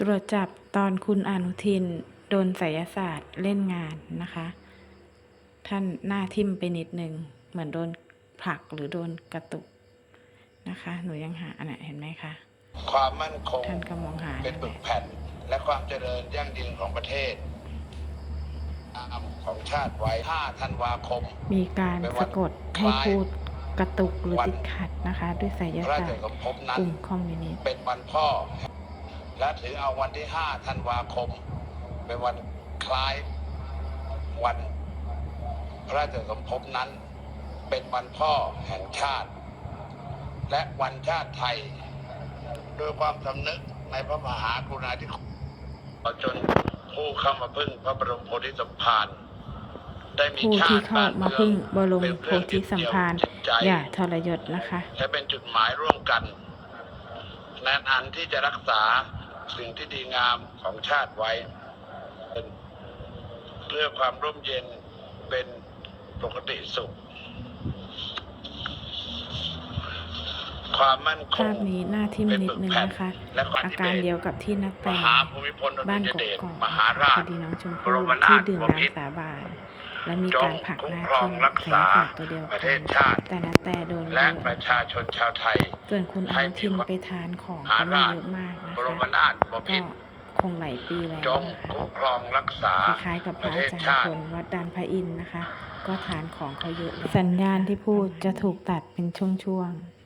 ตรวจจับตอนคุณอนุทิน โดนไสยศาสตร์เล่นงานนะคะ ท่านหน้าทิ่มไปนิดนึง เหมือนโดนผลักหรือโดนกระตุกนะคะ หนูยังหาอันไหนเห็นไหมคะ ความมั่นคงท่านก็มองหาเป็นปึกแผ่น และความเจริญยั่งยืนของประเทศตามของชาติไว้5ธันวาคม มีการสะกดให้พูดกระตุกหรือติดขัดนะคะ ด้วยไสยพระราศาชสตร์สมภพนั้กนลุ่มคอมมิวนิสต์เป็นวันพ่อ และถือเอาวันที่5ธันวาคม เป็นวันคล้ายวันพระราชสมภพนั้น เป็นวันพ่อแห่งชาติ และวันชาติไทย ด้วยความสำนึกในพระมหากรุณาธิคุณจนผู้เข้ามาพึ่งพระบรมโพธิสมภารได้มีผู้ชาที่ติเข้าบ้านมาเมืองพึ่งบรมเป็นโพเครื่องธิสัมภารยึดเหนี่ยวจิตใจอย่าทรยศนะคะและเป็นจุดหมายร่วมกันในอันที่จะรักษา สิ่งที่ดีงามของชาติไว้เพื่อความร่มเย็นเป็นปกติสุข ความมั่นคภางพนี้หน้าทิ่มนิดนึงนะคะ และความอาที่การเป็นเดียวกับที่นัดมแต่หาภูมิพลอดุบ้านลยกเดชกอกมหาราคชดีน้องชมบพู่รมนาที่ถดื่มบพิตรน้ำสาบาน และมีจกางรผลักหน้าคุ้มครอทิ่งมรักษาไสยศาสตร์ตัวเดียวประกัเทนศชาติแต่นัดแต่โดนและเยปอะระชาชนชาวไทยส่วนคุณอนุทินไปทานของก็ไม่เยอะมากนะบรมคะนาถบก็พิตรคงหลายปีแล้วจงนะคะคุ้มครองรักษาคล้ายๆกับพประระเทอาศจารย์ชาพติลวัดดานพระอินทร์นะคะ ก็ทานของเขาเยอะแล้วสัญญาณที่พูดจะถูกตัดเป็นช่วงๆ